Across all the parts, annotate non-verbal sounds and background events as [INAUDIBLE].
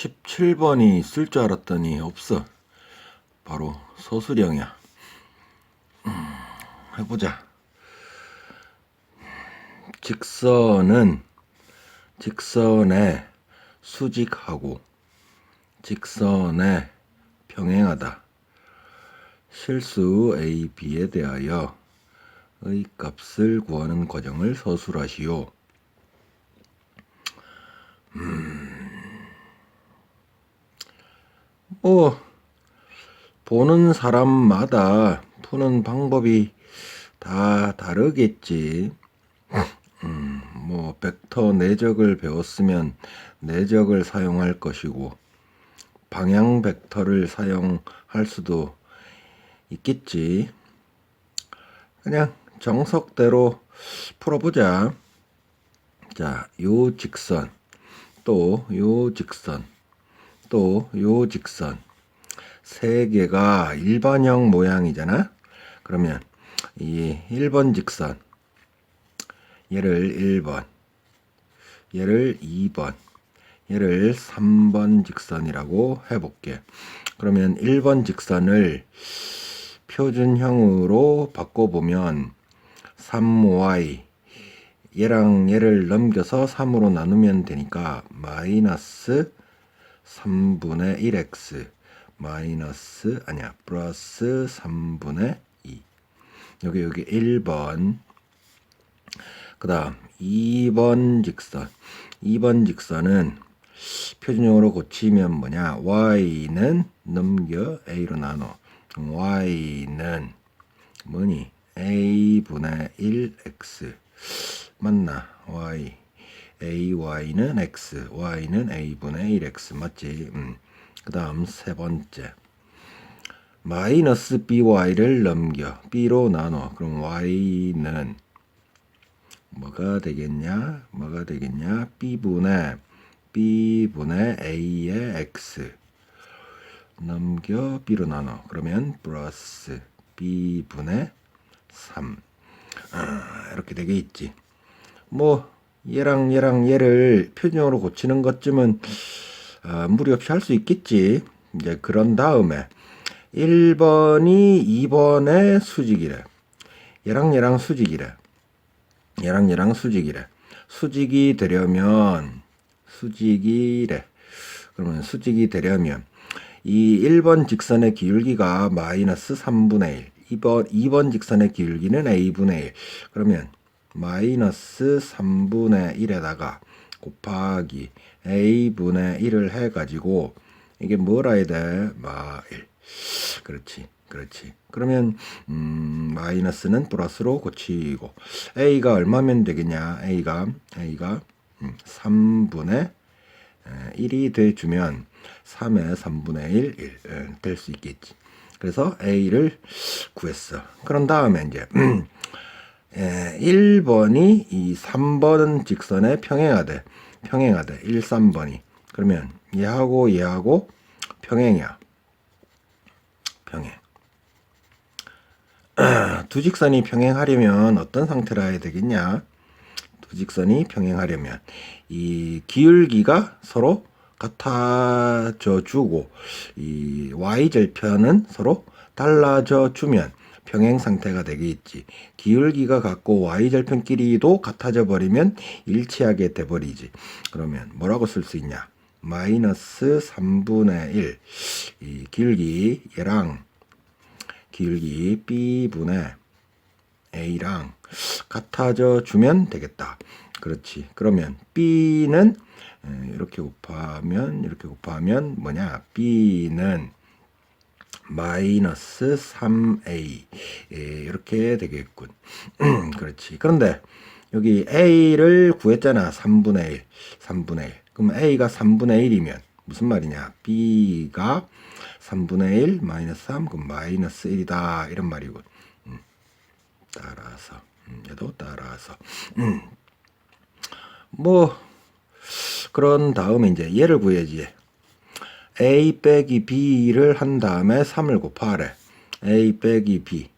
17번이 있을 줄 알았더니 없어. 바로 서술형이야. 음, 해보자. 직선은 직선에 수직하고 직선에 평행하다. 실수 A, B에 대하여 의 값을 구하는 과정을 서술하시오. 뭐 보는 사람마다 푸는 방법이 다 다르겠지. 음, 뭐 벡터 내적을 배웠으면 내적을 사용할 것이고 방향 벡터를 사용할 수도 있겠지. 그냥 정석대로 풀어보자. 자, 요 직선, 또 요 직선, 또 요 직선. 세 개가 일반형 모양이잖아. 그러면 이 1번 직선, 얘를 1번, 얘를 2번, 얘를 3번 직선이라고 해볼게. 그러면 1번 직선을 표준형으로 바꿔보면 3y 얘랑 얘를 넘겨서 3으로 나누면 되니까 마이너스 3분의 1x 마이너스 아니야 플러스 3분의 2 여기 여기 1번. 그 다음 2번 직선. 2번 직선은 표준형으로 고치면 뭐냐? y는 넘겨 a로 나눠. y는 뭐니? a분의 1x 맞나? y ay는 x y는 a분의 1x 맞지? 음. 그 다음 세 번째. 마이너스 by를 넘겨. B로 나눠. 그럼 y는 뭐가 되겠냐? 뭐가 되겠냐? B분의 b분의 a의 x 넘겨 b로 나눠. 그러면 플러스 b분의 3 아, 이렇게 되겠지. 뭐 얘랑 얘랑 얘를 표준형으로 고치는 것쯤은 아, 무리 없이 할 수 있겠지. 이제 그런 다음에 1번이 2번의 수직이래. 얘랑 얘랑 수직이래. 얘랑 얘랑 수직이래. 수직이 되려면 수직이래. 그러면 수직이 되려면 이 1번 직선의 기울기가 마이너스 3분의 1 2번, 2번 직선의 기울기는 a분의 1 그러면 마이너스 3분의 1에다가 곱하기 a분의 1을 해가지고 이게 뭐라 해야 돼? 마 1. 그렇지. 그렇지. 그러면 음, 마이너스는 플러스로 고치고 a가 얼마면 되겠냐? a가 a가 음, 3분의 1이 돼주면 3의 3분의 1, 1 될 수 있겠지. 그래서 a를 구했어. 그런 다음에 이제 [CLEARS THROAT] 에, 1번이 이 3번 직선에 평행하대. 평행하대. 1, 3번이. 그러면 얘하고 얘하고 평행이야. 평행. [CLEARS THROAT] 두 직선이 평행하려면 어떤 상태라 해야 되겠냐? 두 직선이 평행하려면 이 기울기가 서로 같아져 주고 이 y절편은 서로 달라져 주면 평행 상태가 되겠지. 기울기가 같고 y절편끼리도 같아져 버리면 일치하게 돼 버리지. 그러면 뭐라고 쓸 수 있냐? 마이너스 3분의 1. 이 기울기 얘랑 기울기 b분의 a랑 같아져 주면 되겠다. 그렇지. 그러면 b는 이렇게 곱하면 이렇게 곱하면 뭐냐? b는 마이너스 3a 이렇게 되겠군. [CLEARS THROAT] 그렇지. 그런데 여기 a를 구했잖아. 3분의 1. 3분의 1. 그럼 a가 3분의 1이면 무슨 말이냐? b가 3분의 1 마이너스 3 그럼 마이너스 1이다. 이런 말이군. 음. 따라서 음, 얘도 따라서 음. 뭐 그런 다음에 이제 얘를 구해야지. A 빼기 b를 한 다음에 3을 곱하래. a 빼기 b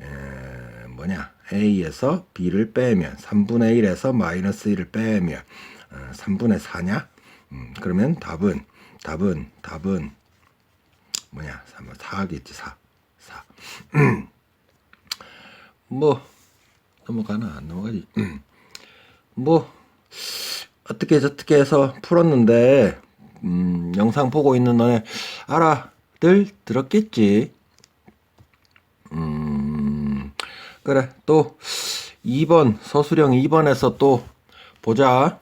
에, 뭐냐? a에서 b를 빼면 3분의 1에서 마이너스 1을 빼면 어, 3분의 4냐? 음, 그러면 답은 답은 답은 뭐냐 3번 4겠지 4 4. 뭐 넘어가나 안 넘어가지. [CLEARS THROAT] 뭐 어떻게 저떻게 해서 풀었는데 음, 영상 보고 있는 너네 알아들 들었겠지. 음, 그래 또 2번 서수령 2번에서 또 보자.